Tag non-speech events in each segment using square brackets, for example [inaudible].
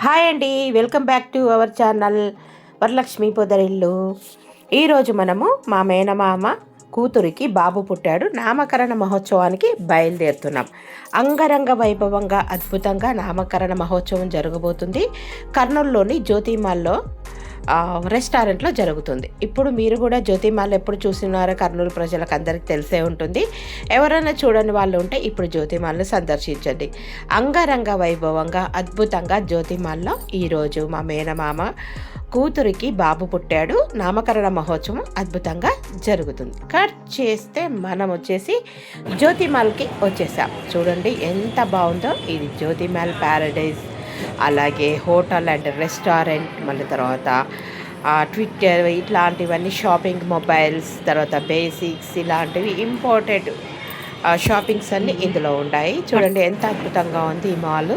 Hi అండి welcome back to our channel Varalakshmi Podarillu. ఈరోజు మనము మా మేనమామ కూతురికి బాబు పుట్టాడు. నామకరణ మహోత్సవానికి బయలుదేరుతున్నాం. అంగరంగ వైభవంగా అద్భుతంగా నామకరణ మహోత్సవం జరగబోతుంది. కర్నూలులోని జ్యోతిమాల్లో రెస్టారెంట్లో జరుగుతుంది. ఇప్పుడు మీరు కూడా జ్యోతిమాల ఎప్పుడు చూస్తున్నారో కర్నూలు ప్రజలకు అందరికీ తెలిసే ఉంటుంది. ఎవరైనా చూడని వాళ్ళు ఉంటే ఇప్పుడు జ్యోతిమాల్ని సందర్శించండి. అంగరంగ వైభవంగా అద్భుతంగా జ్యోతిమాల్లో ఈరోజు మా మేనమామ కూతురికి బాబు పుట్టాడు. నామకరణ మహోత్సవం అద్భుతంగా జరుగుతుంది. కట్ చేస్తే మనం వచ్చేసి జ్యోతిమాల్కి వచ్చేసాం. చూడండి ఎంత బాగుందో. ఇది జ్యోతిమాల్ ప్యారడైజ్. అలాగే హోటల్ అండ్ రెస్టారెంట్ మళ్ళీ తర్వాత ట్విట్టర్ ఇట్లాంటివన్నీ షాపింగ్ మొబైల్స్ తర్వాత బేసిక్స్ ఇలాంటివి ఇంపార్టెంట్ షాపింగ్స్ అన్నీ ఇందులో ఉంటాయి. చూడండి ఎంత అద్భుతంగా ఉంది ఈ మాల్.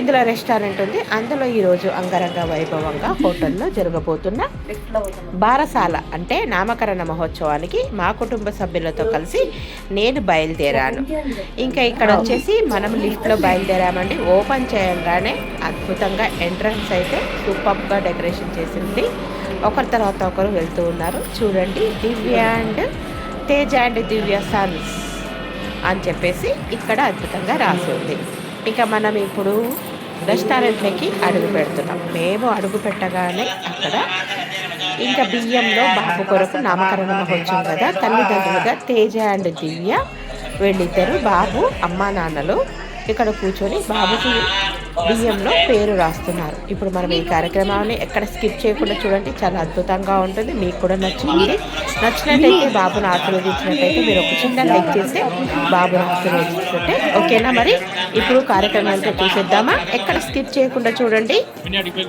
ఇందులో రెస్టారెంట్ ఉంది. అందులో ఈరోజు అంగరంగ వైభవంగా హోటల్లో జరగబోతున్న బారసాల అంటే నామకరణ మహోత్సవానికి మా కుటుంబ సభ్యులతో కలిసి నేను బయలుదేరాను. ఇంకా ఇక్కడ వచ్చేసి మనం లిఫ్ట్లో బయలుదేరామండి. ఓపెన్ చేయగానే అద్భుతంగా ఎంట్రన్స్ అయితే సూపర్గా డెకరేషన్ చేసింది. ఒకరి తర్వాత ఒకరు వెళ్తూ ఉన్నారు. చూడండి Divya and Teja and Divya sons అని చెప్పేసి ఇక్కడ అద్భుతంగా రాసి ఉంది. ఇక మనం ఇప్పుడు రెస్టారెంట్లోకి అడుగు పెడుతున్నాం. మేము అడుగు పెట్టగానే అక్కడ ఇంకా బియ్యంలో బాబు కొరకు నామకరణ వచ్చింది కదా తల్లిదండ్రులుగా తేజ అండ్ దివ్య వెళ్ళిద్దరు బాబు అమ్మా నాన్నలు ఇక్కడ కూర్చొని బాబుకి బియ్యంలో పేరు రాస్తున్నారు. ఇప్పుడు మనం ఈ కార్యక్రమాన్ని ఎక్కడ స్కిప్ చేయకుండా చూడండి. చాలా అద్భుతంగా ఉంటుంది. మీకు కూడా నచ్చింది. నచ్చినట్టయితే బాబును ఆశీర్వదించినట్టయితే మీరు ఒక చిన్న లైక్ చేస్తే బాబును ఆశీర్వదించుకుంటే ఓకేనా మరి? ఇప్పుడు కార్యక్రమానికి చూసేద్దామా ఎక్కడ స్కిప్ చేయకుండా చూడండి. వినాయకుడి పై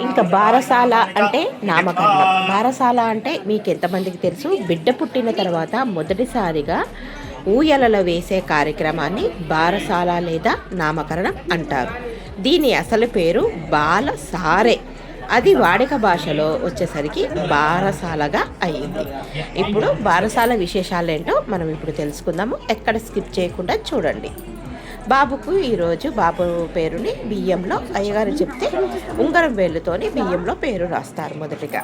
ఇంకా బారసాల అంటే నామకరణం. బారసాల అంటే మీకు ఎంతమందికి తెలుసు? బిడ్డ పుట్టిన తర్వాత మొదటిసారిగా ఊయలలో వేసే కార్యక్రమాన్ని బారసాల లేదా నామకరణం అంటారు. దీని అసలు పేరు బాలసారే. అది వాడిక భాషలో వచ్చేసరికి బారసాలగా అయ్యింది. ఇప్పుడు బారసాల విశేషాలు ఏంటో మనం ఇప్పుడు తెలుసుకుందాము. ఎక్కడ స్కిప్ చేయకుండా చూడండి. బాబుకు ఈరోజు బాబు పేరుని బియ్యంలో అయ్యగారు చెప్తే ఉంగరం వేలుతోని బియ్యంలో పేరు రాస్తారు మొదటిగా.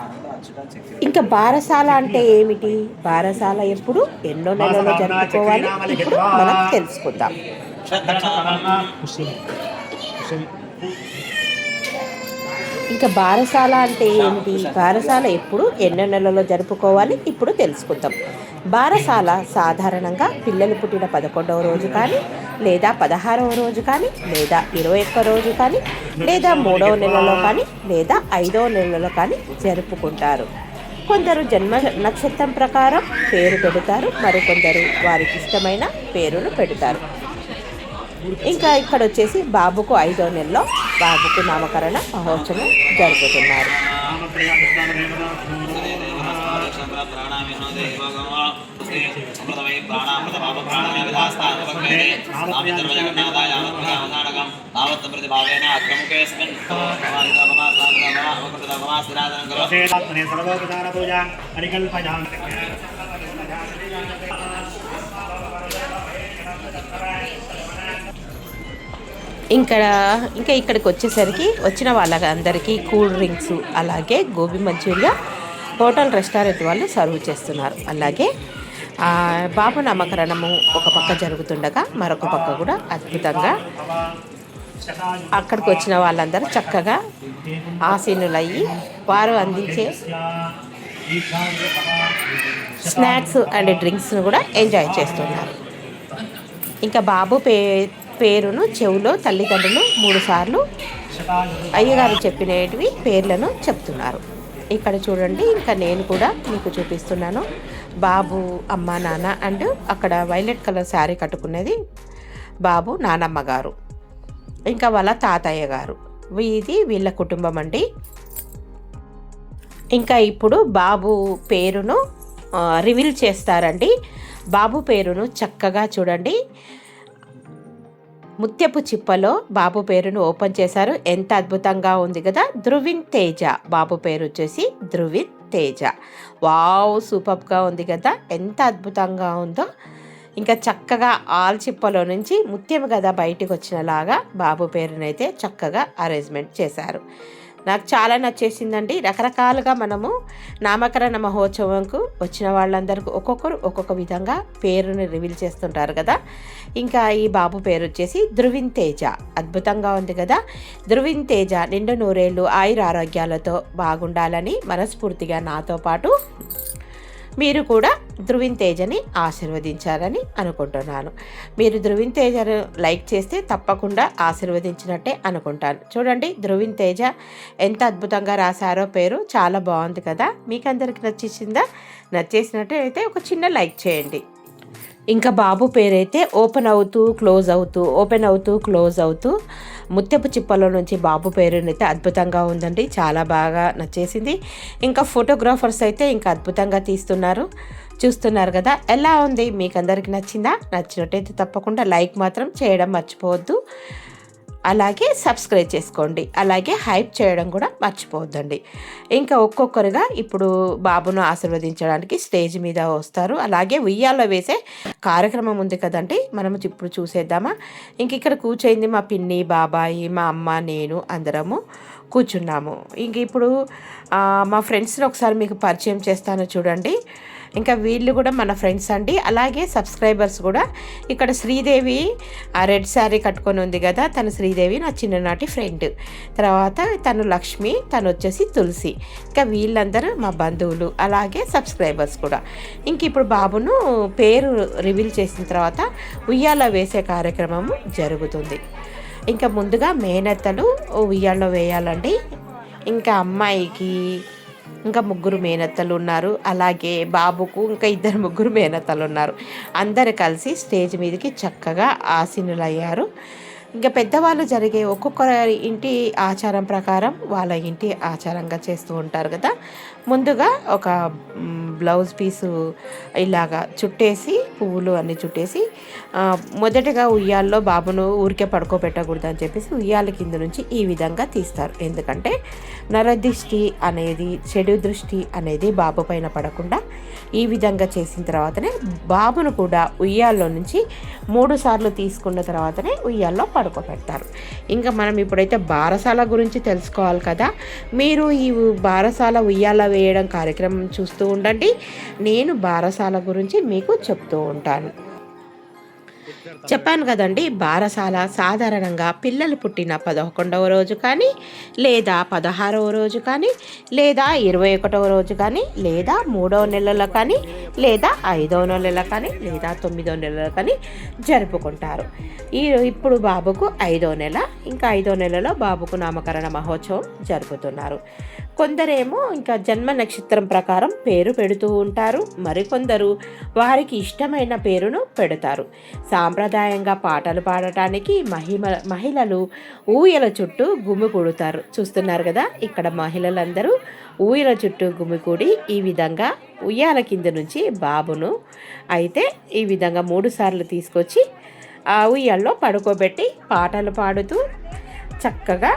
ఇంకా బారసాల అంటే ఏమిటి? బారసాల ఎప్పుడు? ఎన్నో నెలలో జరుపుకోవాలి. ఇప్పుడు మనం తెలుసుకుందాం. ఇంకా బారసాల అంటే ఏమిటి? బారసాల ఎప్పుడు ఎన్నో నెలలో జరుపుకోవాలి? ఇప్పుడు తెలుసుకుందాం. బారసాల సాధారణంగా పిల్లలు పుట్టిన పదకొండవ రోజు కానీ లేదా పదహారవ రోజు కానీ లేదా ఇరవై ఒక్క రోజు కానీ లేదా మూడవ నెలలో కానీ లేదా ఐదవ నెలలో కానీ జరుపుకుంటారు. కొందరు జన్మ నక్షత్రం ప్రకారం పేరు పెడతారు. మరికొందరు వారికి ఇష్టమైన పేరును పెడతారు. ఇంకా ఇక్కడ వచ్చేసి బాబుకు ఐదో నెలలో బాబుకు నామకరణ మహోత్సవం జరుపుతున్నారు. శ్రీరాత్మనే ఇంకా ఇంకా ఇక్కడికి వచ్చేసరికి వచ్చిన వాళ్ళందరికీ కూల్ డ్రింక్స్ అలాగే గోబీ మంచూరియా హోటల్ రెస్టారెంట్ వాళ్ళు సర్వ్ చేస్తున్నారు. అలాగే బాబు నామకరణము ఒక పక్క జరుగుతుండగా మరొక పక్క కూడా అద్భుతంగా అక్కడికి వచ్చిన వాళ్ళందరూ చక్కగా ఆసీనులయ్యి వారు అందించే స్నాక్స్ అండ్ డ్రింక్స్ను కూడా ఎంజాయ్ చేస్తున్నారు. ఇంకా బాబు పే పేరును చెవులో తల్లిదండ్రులు మూడుసార్లు అయ్యగారు చెప్పినవి పేర్లను చెప్తున్నారు. ఇక్కడ చూడండి ఇంకా నేను కూడా మీకు చూపిస్తున్నాను. బాబు అమ్మ నాన్న అండ్ అక్కడ వైలెట్ కలర్ శారీ కట్టుకున్నది బాబు నానమ్మ గారు. ఇంకా వాళ్ళ తాతయ్య గారు. ఇది వీళ్ళ కుటుంబం అండి. ఇంకా ఇప్పుడు బాబు పేరును రివీల్ చేస్తారండి. బాబు పేరును చక్కగా చూడండి. ముత్యపు చిప్పలో బాబు పేరును ఓపెన్ చేశారు. ఎంత అద్భుతంగా ఉంది కదా? ధృవిన్ తేజ. బాబు పేరు వచ్చేసి ధృవిన్ తేజ. వావ్ సూపర్గా ఉంది కదా? ఎంత అద్భుతంగా ఉందో. ఇంకా చక్కగా ఆల్ చిప్పలో నుంచి ముత్యం కదా బయటికి వచ్చినలాగా బాబు పేరునైతే చక్కగా అరేంజ్మెంట్ చేశారు. నాకు చాలా నచ్చేసిందండి. రకరకాలుగా మనము నామకరణ మహోత్సవంకు వచ్చిన వాళ్ళందరికీ ఒక్కొక్కరు ఒక్కొక్క విధంగా పేరుని రివీల్ చేస్తుంటారు కదా. ఇంకా ఈ బాబు పేరు వచ్చేసి ధృవిన్ తేజ. అద్భుతంగా ఉంది కదా. ధృవిన్ తేజ నిండు నూరేళ్ళు ఆయుర ఆరోగ్యాలతో బాగుండాలని మనస్ఫూర్తిగా నాతో పాటు మీరు కూడా ధృవిన్ తేజని ఆశీర్వదించారని అనుకుంటున్నాను. మీరు ధృవిన్ తేజను లైక్ చేస్తే తప్పకుండా ఆశీర్వదించినట్టే అనుకుంటాను. చూడండి ధృవిన్ తేజ ఎంత అద్భుతంగా రాశారో పేరు. చాలా బాగుంది కదా. మీకు అందరికి నచ్చేసిందా? నచ్చేసినట్టే అయితే ఒక చిన్న లైక్ చేయండి. ఇంకా బాబు పేరైతే ఓపెన్ అవుతూ క్లోజ్ అవుతూ ఓపెన్ అవుతూ క్లోజ్ అవుతూ ముత్యపు చిప్పల నుంచి బాబు పేరునైతే అద్భుతంగా ఉందండి. చాలా బాగా నచ్చేసింది. ఇంకా ఫోటోగ్రాఫర్స్ అయితే ఇంకా అద్భుతంగా తీస్తున్నారు. చూస్తున్నారు కదా? ఎలా ఉంది? మీకు అందరికీ నచ్చిందా? నచ్చినట్టయితే తప్పకుండా లైక్ మాత్రం చేయడం మర్చిపోవద్దు. అలాగే సబ్స్క్రైబ్ చేసుకోండి. అలాగే హైప్ చేయడం కూడా మర్చిపోవద్దండి. ఇంకా ఒక్కొక్కరుగా ఇప్పుడు బాబును ఆశీర్వదించడానికి స్టేజ్ మీద వస్తారు. అలాగే ఉయ్యాల్లో వేసే కార్యక్రమం ఉంది కదండి? మనం ఇప్పుడు చూసేద్దామా? ఇంక ఇక్కడ కూర్చోయింది మా పిన్ని బాబాయి మా అమ్మ నేను అందరము. కూర్చున్నాము. ఇంక ఇప్పుడు మా ఫ్రెండ్స్ని ఒకసారి మీకు పరిచయం చేస్తాను చూడండి. ఇంకా వీళ్ళు కూడా మన ఫ్రెండ్స్ అండి. అలాగే సబ్స్క్రైబర్స్ కూడా. ఇక్కడ శ్రీదేవి ఆ రెడ్ శారీ కట్టుకొని ఉంది కదా తను శ్రీదేవి నా చిన్ననాటి ఫ్రెండ్. తర్వాత తను లక్ష్మి తను వచ్చేసి తులసి. ఇంకా వీళ్ళందరూ మా బంధువులు అలాగే సబ్స్క్రైబర్స్ కూడా. ఇంక ఇప్పుడు బాబును పేరు రివీల్ చేసిన తర్వాత ఉయ్యాల వేసే కార్యక్రమము జరుగుతుంది. ఇంకా ముందుగా మేనత్తలు ఉయ్యాల్లో వేయాలండి. ఇంకా అమ్మాయికి ఇంకా ముగ్గురు మేనత్తలు ఉన్నారు. అలాగే బాబుకు ఇంకా ఇద్దరు ముగ్గురు మేనత్తలు ఉన్నారు. అందరు కలిసి స్టేజ్ మీదకి చక్కగా ఆసీనులయ్యారు. ఇంకా పెద్దవాళ్ళు జరిగే ఒక్కొక్కరి ఇంటి ఆచారం ప్రకారం వాళ్ళ ఇంటి ఆచారంగా చేస్తూ ఉంటారు కదా. ముందుగా ఒక బ్లౌజ్ పీసు ఇలాగా చుట్టేసి పువ్వులు అన్నీ చుట్టేసి మొదటగా ఉయ్యాల్లో బాబును ఊరికే పడుకోబెట్టకూడదు అని చెప్పేసి ఉయ్యాల కింద నుంచి ఈ విధంగా తీస్తారు. ఎందుకంటే నరదృష్టి అనేది చెడు దృష్టి అనేది బాబు పైన పడకుండా ఈ విధంగా చేసిన తర్వాతనే బాబును కూడా ఉయ్యాల్లో నుంచి మూడు సార్లు తీసుకున్న తర్వాతనే ఉయ్యాల్లో పడుకోబెడతారు. ఇంకా మనం ఇప్పుడైతే బారసాల గురించి తెలుసుకోవాలి కదా. మీరు ఈ బారసాల ఉయ్యాల వేయడం కార్యక్రమం చూస్తూ ఉండండి. నేను బారసాల గురించి మీకు చెప్తూ ఉంటాను. చెప్పాను కదండి బారసాల సాధారణంగా పిల్లలు పుట్టిన పదకొండవ రోజు కానీ లేదా పదహారవ రోజు కానీ లేదా ఇరవై ఒకటవ రోజు కానీ లేదా మూడవ నెలలో కానీ లేదా ఐదవ నెలలో కానీ లేదా తొమ్మిదవ నెలలో కానీ జరుపుకుంటారు. ఈ ఇప్పుడు బాబుకు ఐదో నెల ఇంకా ఐదో నెలలో బాబుకు నామకరణ మహోత్సవం జరుపుతున్నారు. కొందరేమో ఇంకా జన్మ నక్షత్రం ప్రకారం పేరు పెడుతూ ఉంటారు. మరికొందరు వారికి ఇష్టమైన పేరును పెడతారు. సాంప్రదాయంగా పాటలు పాడటానికి మహిమ మహిళలు ఊయల చుట్టూ గుమికూడుతారు చూస్తున్నారు కదా ఇక్కడ మహిళలందరూ ఊయల చుట్టూ గుమికూడి ఈ విధంగా ఉయ్యాల కింద నుంచి బాబును అయితే ఈ విధంగా మూడు సార్లు తీసుకొచ్చి ఆ ఉయ్యాల్లో పడుకోబెట్టి పాటలు పాడుతూ చక్కగా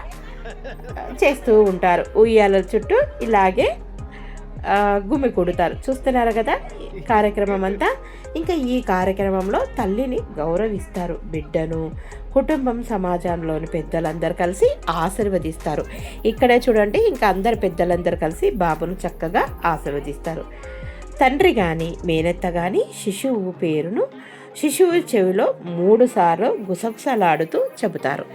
చేస్తూ ఉంటారు. ఉయ్యాల చుట్టూ ఇలాగే ఆ, గుమి చూస్తున్నారు కదా? కార్యక్రమం అంతా. ఇంకా ఈ కార్యక్రమంలో తల్లిని గౌరవిస్తారు. బిడ్డను కుటుంబం సమాజంలోని పెద్దలందరూ కలిసి ఆశీర్వదిస్తారు. ఇక్కడే చూడండి ఇంకా అందరు పెద్దలందరూ కలిసి బాబును చక్కగా ఆశీర్వదిస్తారు. తండ్రి కానీ మేనత్త కానీ శిశువు పేరును శిశువు చెవిలో మూడు సార్లు గుసగుసలాడుతూ చెబుతారు.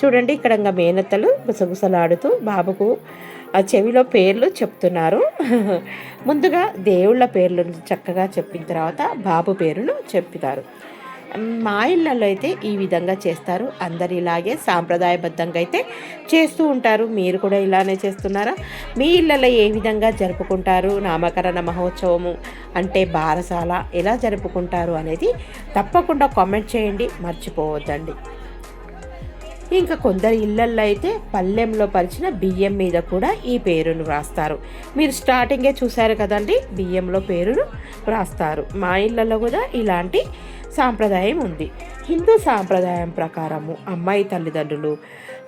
చూడండి ఇక్కడ ఇంకా మేనత్తలు గుసగుసలాడుతూ బాబుకు ఆ చెవిలో పేర్లు చెప్తున్నారు. [laughs] ముందుగా దేవుళ్ళ పేర్లు చక్కగా చెప్పిన తర్వాత బాబు పేరును చెప్తారు మా ఇళ్ళల్లో అయితే ఈ విధంగా చేస్తారు. అందరు ఇలాగే సాంప్రదాయబద్ధంగా అయితే చేస్తూ ఉంటారు. మీరు కూడా ఇలానే చేస్తున్నారా? మీ ఇళ్ళల్లో ఏ విధంగా జరుపుకుంటారు? నామకరణ మహోత్సవము అంటే బారసాల ఎలా జరుపుకుంటారు అనేది తప్పకుండా కామెంట్ చేయండి. మర్చిపోవద్దండి. ఇంకా కొందరు ఇళ్ళల్లో అయితే పల్లెంలో పరిచిన బియ్యం మీద కూడా ఈ పేరును వ్రాస్తారు మీరు స్టార్టింగే చూశారు కదండి బియ్యంలో పేరును వ్రాస్తారు మా ఇళ్ళల్లో కూడా ఇలాంటి సాంప్రదాయం ఉంది. హిందూ సాంప్రదాయం ప్రకారము అమ్మాయి తల్లిదండ్రులు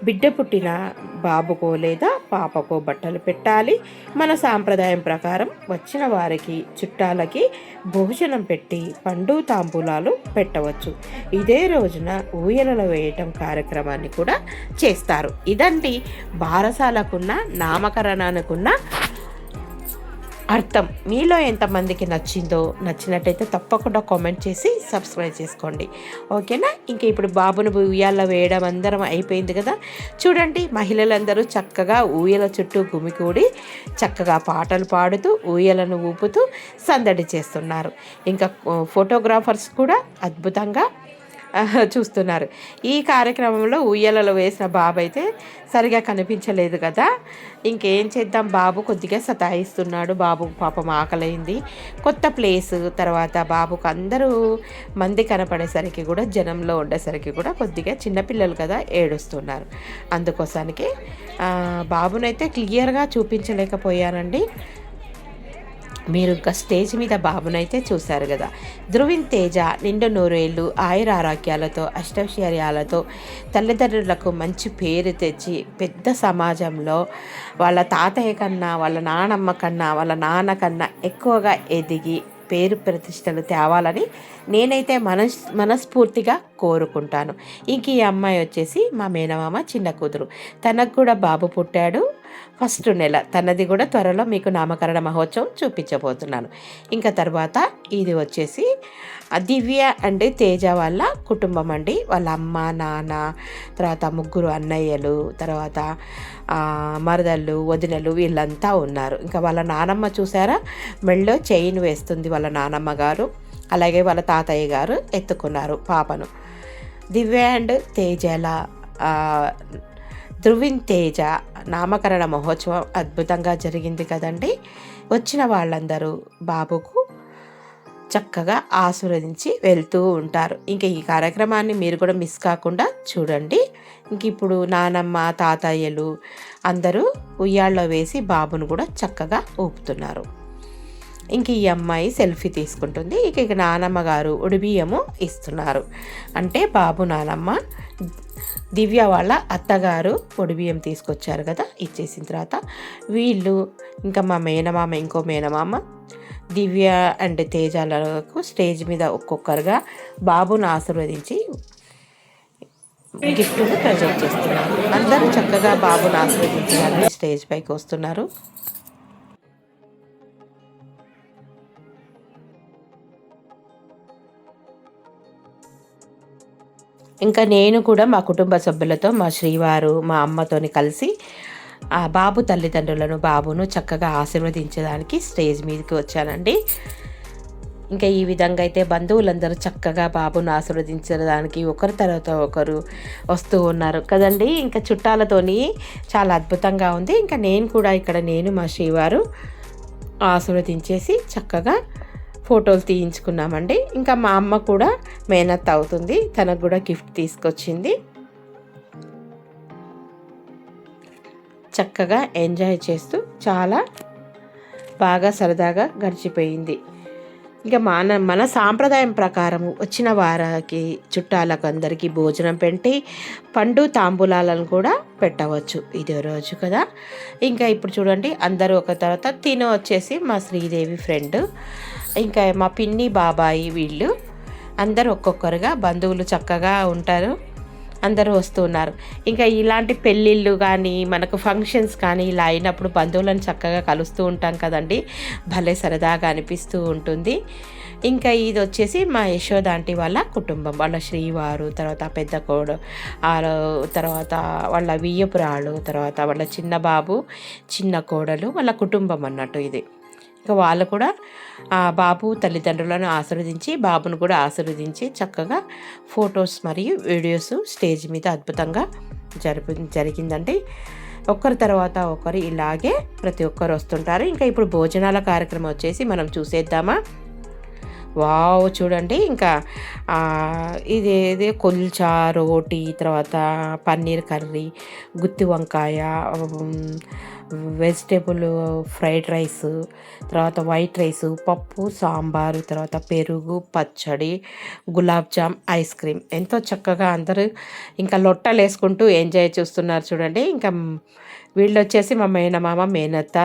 బిడ్డ పుట్టిన బాబుకో లేదా పాపకో బట్టలు పెట్టాలి. మన సాంప్రదాయం ప్రకారం వచ్చిన వారికి చుట్టాలకి భోజనం పెట్టి పండు తాంబూలాలు పెట్టవచ్చు. ఇదే రోజున ఊయలలో వేయటం కార్యక్రమాన్ని కూడా చేస్తారు. ఇదండి బారసాలకున్న నామకరణానికున్న అర్థం. మీలో ఎంతమందికి నచ్చిందో నచ్చినట్టయితే తప్పకుండా కామెంట్ చేసి సబ్స్క్రైబ్ చేసుకోండి. ఓకేనా? ఇంక ఇప్పుడు బాబును ఉయ్యాల వేయడం అందరం అయిపోయింది కదా? చూడండి మహిళలందరూ చక్కగా ఊయల చుట్టూ గుమికూడి చక్కగా పాటలు పాడుతూ ఊయలను ఊపుతూ సందడి చేస్తున్నారు. ఇంకా ఫోటోగ్రాఫర్స్ కూడా అద్భుతంగా చూస్తున్నారు. ఈ కార్యక్రమంలో ఉయ్యలలో వేసిన బాబు అయితే సరిగా కనిపించలేదు కదా. ఇంకేం చేద్దాం? బాబు కొద్దిగా సతాయిస్తున్నాడు. బాబు పాపం ఆకలైంది. కొత్త ప్లేస్. తర్వాత బాబుకు అందరూ మంది కనపడేసరికి కూడా జనంలో ఉండేసరికి కూడా కొద్దిగా చిన్నపిల్లలు కదా ఏడుస్తున్నారు. అందుకోసానికి బాబునైతే క్లియర్గా చూపించలేకపోయానండి. మీరు ఇంకా స్టేజ్ మీద బాబునైతే చూశారు కదా. ధృవిన్ తేజ నిండు నూరేళ్ళు ఆయుర ఆరోగ్యాలతో అష్టైశ్వర్యాలతో తల్లిదండ్రులకు మంచి పేరు తెచ్చి పెద్ద సమాజంలో వాళ్ళ తాతయ్య కన్నా వాళ్ళ నానమ్మ కన్నా వాళ్ళ నాన్న కన్నా ఎక్కువగా ఎదిగి పేరు ప్రతిష్టలు తేవాలని నేనైతే మనస్ మనస్ఫూర్తిగా కోరుకుంటాను. ఇంక ఈ అమ్మాయి వచ్చేసి మా మేనమామ చిన్న కూతురు. తనకు కూడా బాబు పుట్టాడు. ఫస్ట్ నెల తనది కూడా త్వరలో మీకు నామకరణ మహోత్సవం చూపించబోతున్నాను. ఇంకా తర్వాత ఇది వచ్చేసి దివ్య అండ్ తేజ వాళ్ళ కుటుంబం అండి. వాళ్ళ అమ్మ నాన్న తర్వాత ముగ్గురు అన్నయ్యలు తర్వాత మరదళ్ళు వదినలు వీళ్ళంతా ఉన్నారు. ఇంకా వాళ్ళ నానమ్మ చూసారా? మెళ్ళో చైన్ వేస్తుంది వాళ్ళ నానమ్మ గారు. అలాగే వాళ్ళ తాతయ్య గారు ఎత్తుకున్నారు పాపను. దివ్య అండ్ తేజల ధృవిన్ తేజ నామకరణ మహోత్సవం అద్భుతంగా జరిగింది కదండి. వచ్చిన వాళ్ళందరూ బాబుకు చక్కగా ఆస్వాదించి వెళ్తూ ఉంటారు. ఇంకా ఈ కార్యక్రమాన్ని మీరు కూడా మిస్ కాకుండా చూడండి. ఇంక ఇప్పుడు నానమ్మ తాతయ్యలు అందరూ ఉయ్యాల్లో వేసి బాబును కూడా చక్కగా ఊపుతున్నారు. ఇంక ఈ అమ్మాయి సెల్ఫీ తీసుకుంటుంది. ఇక ఇక నానమ్మ గారు ఉడిబియ్యము ఇస్తున్నారు. అంటే బాబు నానమ్మ దివ్య వాళ్ళ అత్తగారు పొడి బియ్యం తీసుకొచ్చారు కదా ఇచ్చేసిన తర్వాత వీళ్ళు ఇంకా మా మేనమామ ఇంకో మేనమామ దివ్య అండ్ తేజాలకు స్టేజ్ మీద ఒక్కొక్కరుగా బాబును ఆశీర్వదించి గిఫ్ట్ను ప్రజెంట్ చేస్తున్నారు. అందరూ చక్కగా బాబును ఆశీర్వదించాలని స్టేజ్ పైకి వస్తున్నారు. ఇంకా నేను కూడా మా కుటుంబ సభ్యులతో మా శ్రీవారు మా అమ్మతోని కలిసి ఆ బాబు తల్లిదండ్రులను బాబును చక్కగా ఆశీర్వదించడానికి స్టేజ్ మీదకి వచ్చానండి. ఇంకా ఈ విధంగా అయితే బంధువులందరూ చక్కగా బాబును ఆశీర్వదించడానికి ఒకరి తర్వాత ఒకరు వస్తూ ఉన్నారు కదండి. ఇంకా చుట్టాలతోని చాలా అద్భుతంగా ఉంది. ఇంకా నేను కూడా ఇక్కడ నేను మా శ్రీవారు ఆశీర్వదించేసి చక్కగా ఫోటోలు తీయించుకున్నామండి. ఇంకా మా అమ్మ కూడా మేనత్ అవుతుంది. తనకు కూడా గిఫ్ట్ తీసుకొచ్చింది. చక్కగా ఎంజాయ్ చేస్తూ చాలా బాగా సరదాగా గడిచిపోయింది. ఇంకా మన మన సాంప్రదాయం ప్రకారం వచ్చిన వారికి చుట్టాలకు అందరికీ భోజనం పెట్టి పండు తాంబూలాలను కూడా పెట్టవచ్చు. ఇదే రోజు కదా. ఇంకా ఇప్పుడు చూడండి అందరూ ఒక తర్వాత తిన వచ్చేసి మా శ్రీదేవి ఫ్రెండ్ ఇంకా మా పిన్ని బాబాయి వీళ్ళు అందరూ ఒక్కొక్కరుగా బంధువులు చక్కగా ఉంటారు. అందరూ వస్తున్నారు ఇంకా ఇలాంటి పెళ్ళిళ్ళు కానీ మనకు ఫంక్షన్స్ కానీ ఇలా అయినప్పుడు బంధువులను చక్కగా కలుస్తూ ఉంటాం కదండి. భలే సరదాగా అనిపిస్తూ ఉంటుంది. ఇంకా ఇది వచ్చేసి మా యశోద ఆంటీ వాళ్ళ కుటుంబం. వాళ్ళ శ్రీవారు తర్వాత పెద్ద కోడు తర్వాత వాళ్ళ వియ్యపురాళ్ళు తర్వాత వాళ్ళ చిన్న బాబు చిన్న కోడలు వాళ్ళ కుటుంబం అన్నట్టు ఇది. ఇంకా వాళ్ళు కూడా ఆ బాబు తల్లిదండ్రులను ఆశీర్వదించి బాబును కూడా ఆశీర్వదించి చక్కగా ఫొటోస్ మరియు వీడియోస్ స్టేజ్ మీద అద్భుతంగా జరిపి జరిగిందండి. ఒకరి తర్వాత ఒకరు ఇలాగే ప్రతి ఒక్కరు వస్తుంటారు. ఇంకా ఇప్పుడు భోజనాల కార్యక్రమం వచ్చేసి మనం చూసేద్దామా? వావ్ చూడండి. ఇంకా ఇది ఇది కొల్చా రోటీ తర్వాత పన్నీర్ కర్రీ గుత్తి వంకాయ వెజిటేబుల్ ఫ్రైడ్ రైస్ తర్వాత వైట్ రైస్ పప్పు సాంబారు తర్వాత పెరుగు పచ్చడి గులాబ్ జామ్ ఐస్ క్రీమ్. ఎంతో చక్కగా అందరూ ఇంకా లొట్టలు వేసుకుంటూ ఎంజాయ్ చేస్తున్నారు చూడండి. ఇంకా వీళ్ళు వచ్చేసి మా మేనమామ మేనత్త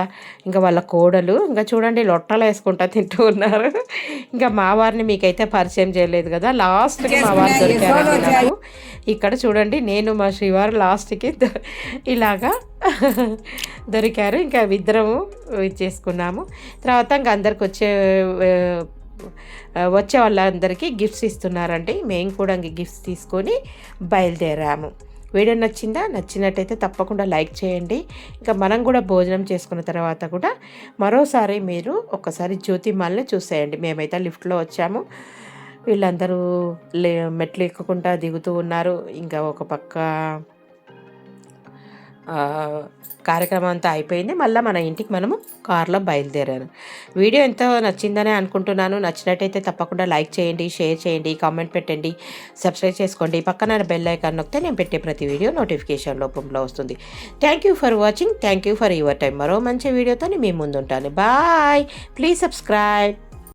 ఇంకా వాళ్ళ కోడలు ఇంకా చూడండి లొట్టలు వేసుకుంటా తింటూ ఉన్నారు. ఇంకా మా వారిని మీకైతే పరిచయం చేయలేదు కదా. లాస్ట్కి మా వారు దొరికారు నాకు. ఇక్కడ చూడండి నేను మా శ్రీవారు లాస్ట్కి ఇలాగా దొరికారు. ఇంకా ఇద్దరము ఇది చేసుకున్నాము. తర్వాత ఇంకా అందరికి వచ్చే వచ్చే వాళ్ళందరికీ గిఫ్ట్స్ ఇస్తున్నారండి. మేము కూడా ఇంక గిఫ్ట్స్ తీసుకొని బయలుదేరాము. వీడియో నచ్చిందా? నచ్చినట్టయితే తప్పకుండా లైక్ చేయండి. ఇంకా మనం కూడా భోజనం చేసుకున్న తర్వాత కూడా మరోసారి మీరు ఒక్కసారి జ్యోతిమాల్ని చూసేయండి. మేమైతే లిఫ్ట్లో వచ్చాము. వీళ్ళందరూ లే మెట్లు ఎక్కుకుంటా దిగుతూ ఉన్నారు. ఇంకా ఒక పక్క కార్యక్రమం అంతా అయిపోయింది. మళ్ళీ మన ఇంటికి మనము కార్లో బయలుదేరాను. వీడియో ఎంతో నచ్చిందని అనుకుంటున్నాను. నచ్చినట్టయితే తప్పకుండా లైక్ చేయండి షేర్ చేయండి కామెంట్ పెట్టండి సబ్స్క్రైబ్ చేసుకోండి. పక్కన బెల్ ఐకాన్ నొక్కితే నేను పెట్టే ప్రతి వీడియో నోటిఫికేషన్ రూపంలో వస్తుంది. Thank you for watching thank you for your time మరో మంచి వీడియోతో మీ ముందు ఉంటాను బాయ్ ప్లీజ్ సబ్స్క్రైబ్